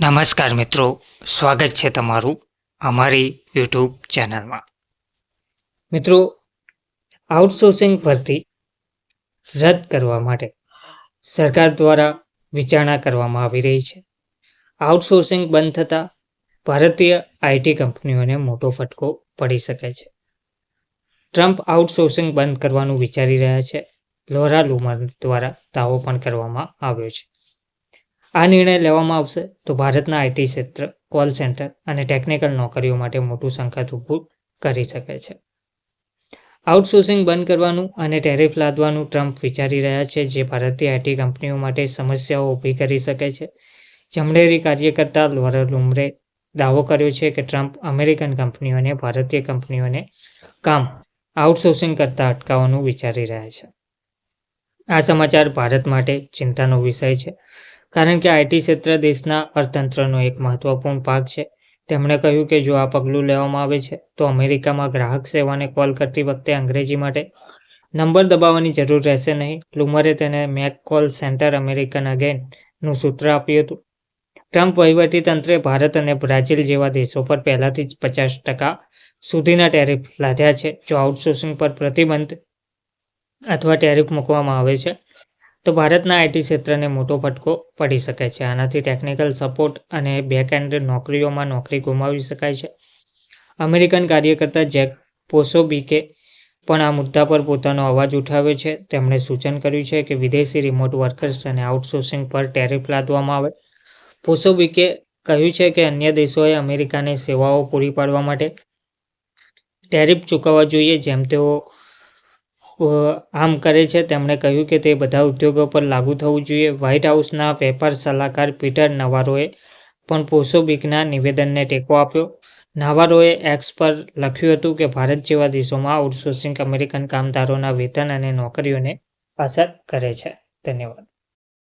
નમસ્કાર મિત્રો, સ્વાગત છે તમારું અમારી યુટ્યુબ ચેનલમાં. મિત્રો આઉટસોર્સિંગ ભરતી રદ કરવા માટે સરકાર દ્વારા વિચારણા કરવામાં આવી રહી છે. આઉટસોર્સિંગ બંધ થતાં ભારતીય આઈટી કંપનીઓને મોટો ફટકો પડી શકે છે. ટ્રમ્પ આઉટસોર્સિંગ બંધ કરવાનું વિચારી રહ્યા છે. લોરા લુમર દ્વારા દાવો પણ કરવામાં આવ્યો છે. આ નિર્ણય લેવામાં આવશે તો ભારતના આઈટી ક્ષેત્ર, કોલ સેન્ટર અને ટેકનિકલ નોકરીઓ માટે મોટું સંકટ ઊભું કરી શકે છે. આઉટસોર્સિંગ બંધ કરવાનું અને ટેરિફ લાદવાનું ટ્રમ્પ વિચારી રહ્યા છે, જે ભારતીય આઈટી કંપનીઓ માટે સમસ્યાઓ ઊભી કરી શકે છે. જમણેરી કાર્યકર્તા લોરા લુમરે દાવો કર્યો છે કે ટ્રમ્પ અમેરિકન કંપનીઓને ભારતીય કંપનીઓને કામ આઉટસોર્સિંગ કરતા અટકાવવાનું વિચારી રહ્યા છે. આ સમાચાર ભારત માટે ચિંતાનો વિષય છે. કારણ કે આઈટી ક્ષેત્ર દેશના અર્થતંત્રનો એક મહત્વપૂર્ણ ભાગ છે. તેમણે કહ્યું કે જો આ પગલું લેવામાં આવે છે, તો અમેરિકામાં ગ્રાહક સેવાને કોલ કરતી વખતે અંગ્રેજી માટે નંબર દબાવવાની જરૂર રહેશે નહીં. લુમરે તેને મેક કોલ સેન્ટર અમેરિકન અગેનનું સૂત્ર આપ્યું હતું. ટ્રમ્પ વહીવટીતંત્રે ભારત અને બ્રાઝિલ જેવા દેશો પર પહેલાથી જ પચાસ ટકા સુધીના ટેરિફ લાદ્યા છે. જો આઉટસોર્સિંગ પર પ્રતિબંધ અથવા ટેરિફ મૂકવામાં આવે છે તો ભારતના આઈટી ક્ષેત્રને મોટો ફટકો પડી શકે છે. આનાથી ટેકનિકલ સપોર્ટ અને બેકએન્ડ નોકરીઓમાં નોકરી ગુમાવી શકાય છે. અમેરિકન કાર્યકર્તા જેક પોસોબીકે પણ આ મુદ્દા પર પોતાનો અવાજ ઉઠાવ્યો છે. તેમણે સૂચન કર્યું છે કે વિદેશી રિમોટ વર્કર્સ અને આઉટસોર્સિંગ પર ટેરિફ લાદવામાં આવે. પોસોબીકે કહ્યું છે કે અન્ય દેશોએ અમેરિકાને સેવાઓ પૂરી પાડવા માટે ટેરિફ ચૂકવવા જોઈએ, જેમ તેઓ આમ કરે છે. તેમણે કહ્યું કે તે બધા ઉદ્યોગો પર લાગુ થવું જોઈએ. વ્હાઇટ હાઉસના વેપાર સલાહકાર પીટર નવારોએ પણ પોસોબિકના નિવેદનને ટેકો આપ્યો. નાવારોએ એક્સ પર લખ્યું હતું કે, ભારત જેવા દેશોમાં આઉટસોર્સિંગ અમેરિકન કામદારોના વેતન અને નોકરીઓને અસર કરે છે. ધન્યવાદ.